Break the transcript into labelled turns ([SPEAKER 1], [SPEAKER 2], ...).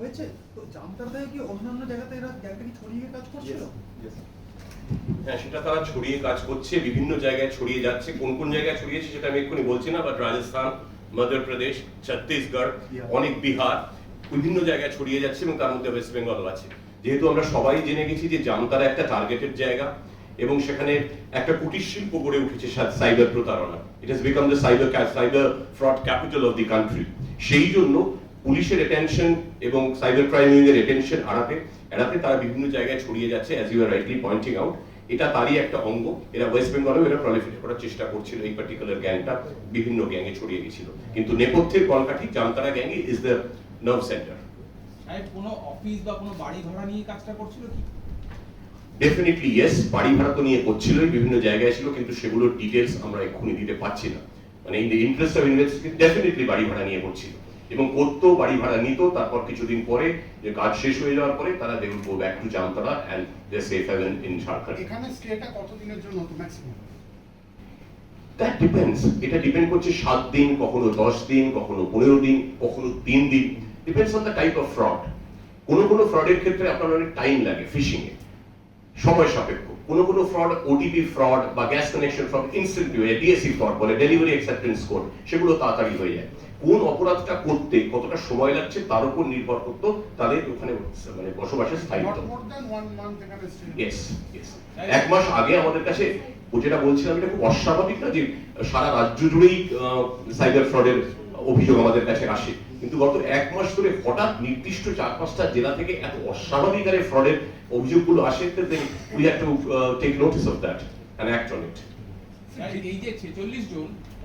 [SPEAKER 1] হয়েছে? তো জামতারা থেকে কি অন্যান্য জায়গাতে এরা কি ছড়িয়ে কাজ করছিল?
[SPEAKER 2] হ্যাঁ সেটা তারা ছড়িয়ে কাজ করছে বিভিন্ন জায়গায় ছড়িয়ে যাচ্ছে। কোন কোন জায়গায় ছড়িয়েছে সেটা আমি এক্ষুনি বলছি না বাট রাজস্থান মধ্যপ্রদেশ ছত্তিশগড় অনেক বিহার বিভিন্ন জায়গায় ছড়িয়ে যাচ্ছে এবং তার মধ্যে ওয়েস্ট বেঙ্গল আছে। যেহেতু আমরা সবাই জেনে গেছি যে জামতারা একটা টার্গেটেড জায়গা এবং সেখানে একটা কুটির শিল্প গড়ে উঠেছে সাইবার প্রতারণা। It has become the cyber cyber fraud capital of the country সেই জন্য পুলিশের অ্যাটেনশন এবং সাইবার ক্রাইম এর অ্যাটেনশন এড়াতে এড়াতে তারা বিভিন্ন জায়গায় ছড়িয়ে যাচ্ছে as you are rightly pointing out এটা তারই একটা অঙ্গ। এরা ওয়েস্ট বেঙ্গলেও এরা প্রলিফিট করার চেষ্টা করছিল এই পার্টিকুলার গ্যাংটা বিভিন্ন গ্যাংয়ে ছড়িয়ে গেছিল কিন্তু নেপথ্যের কলকাঠি জামতারা গ্যাংই ইজ দ্য নার্ভ সেন্টার
[SPEAKER 3] কোনো অফিস বা কোনো বাড়ি ভাড়া নিয়ে কাজটা করছিল কি?
[SPEAKER 2] ডেফিনেটলি ইয়েস বাড়ি ভাড়া তো নিয়ে করছিলই বিভিন্ন জায়গায় ছিল কিন্তু সেগুলোর ডিটেলস আমরা এক্ষুনি দিতে পারছি না। মানে in the interest of investigation definitely বাড়ি ভাড়া নিয়ে করছিল। এবং করতো বাড়ি ভাড়া নিত। তারপর কিছুদিন পরে যে কাজ শেষ হয়ে যাওয়ার পরে তারা they will go back to Jamtara and they safe haven in Jharkhand
[SPEAKER 4] এখানে স্টেটা কতদিনের জন্য হতো ম্যাক্সিমাম
[SPEAKER 2] দ্যাট ডিপেন্ডস এটা ডিপেন্ড করছে সাত দিন কখনো দশ দিন কখনো পনেরো দিন কখনো তিন দিন। Depends on the type of fraud কোনো কোনো ফ্রডের ক্ষেত্রে আপনার অনেক টাইম লাগে ফিশিং এ। সময় সাপেক্ষ। কোনো কোনো ফ্রড ওটিপি ফ্রড বা gas connection fraud instant DSC fraud বলে ডেলিভারি অ্যাকসেপ্টেন্স কোড সেগুলো তাড়াতাড়ি হয়ে যায়। কোন অপরাধটা করতে কতটা সময় লাগছে তার উপর নির্ভর করতো তাদের ওখানে মানে বসবাসের স্থায়িত্ব। এক মাস আগে আমাদের কাছে ও যেটা বলছিলাম এটা খুব অস্বাভাবিক না যে সারা রাজ্য জুড়েই সাইবার ফ্রডের অভিযোগ আমাদের কাছে আসে। কিন্তু গত এক মাস ধরে হঠাৎ নির্দিষ্ট চার পাঁচটা জেলা থেকে এত অস্বাভাবিক হারে ফ্রডের অভিযোগগুলো আসে we have to take notice of that and act on it
[SPEAKER 3] এই যে ছেচল্লিশ জন